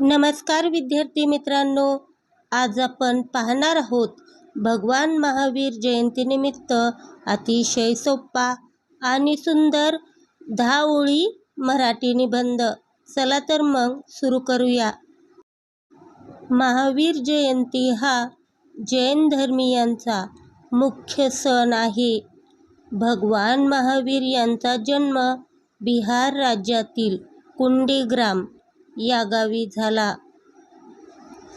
नमस्कार विद्यार्थी मित्रांनो आज आपण पाहणार आहोत भगवान महावीर जयंतीनिमित्त अतिशय सोपा आणि सुंदर दहा ओळी मराठी निबंध. चला तर मग सुरू करूया. महावीर जयंती हा जैन धर्मीयांचा मुख्य सण आहे. भगवान महावीर यांचा जन्म बिहार राज्यातील कुंडीग्राम या गावी झाला.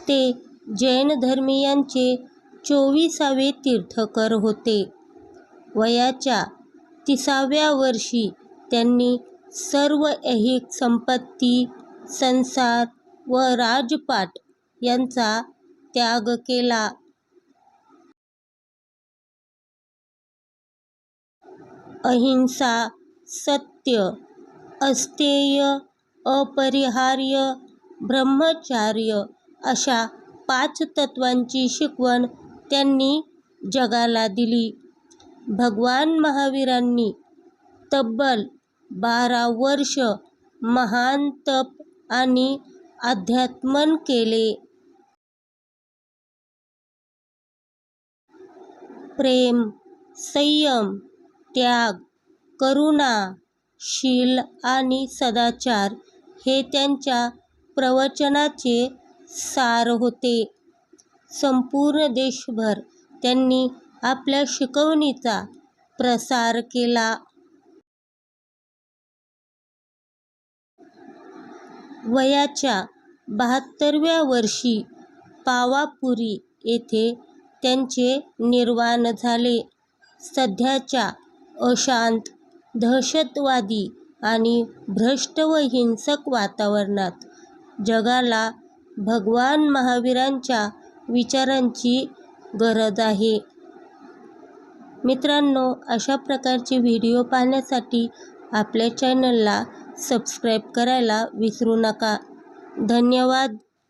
ते जैन धर्मीयांचे चोवीसावे तीर्थकर होते. वयाच्या तिसाव्या वर्षी त्यांनी सर्व ऐहिक संपत्ती संसार व राजपाट यांचा त्याग केला. अहिंसा सत्य अस्तेय अपरिहार्य ब्रह्मचार्य अशा पाच तत्वांची शिकवण त्यांनी जगाला दिली. भगवान महावीरांनी तब्बल बारा वर्ष महान तप आणि अध्यात्मन केले. प्रेम संयम त्याग करुणा शील आणि सदाचार हे त्यांच्या प्रवचनाचे सार होते. संपूर्ण देशभर त्यांनी आपल्या शिकवणीचा प्रसार केला. वयाच्या बहात्तरव्या वर्षी पावापुरी येथे त्यांचे निर्वाण झाले. सध्याच्या अशांत दहशतवादी आणि भ्रष्ट व हिंसक वातावरणात. जगाला भगवान महावीरांच्या विचारांची गरज आहे. मित्रांनो अशा प्रकारचे व्हिडिओ पाहण्यासाठी आपल्या चॅनलला सबस्क्राईब करायला विसरू नका. धन्यवाद.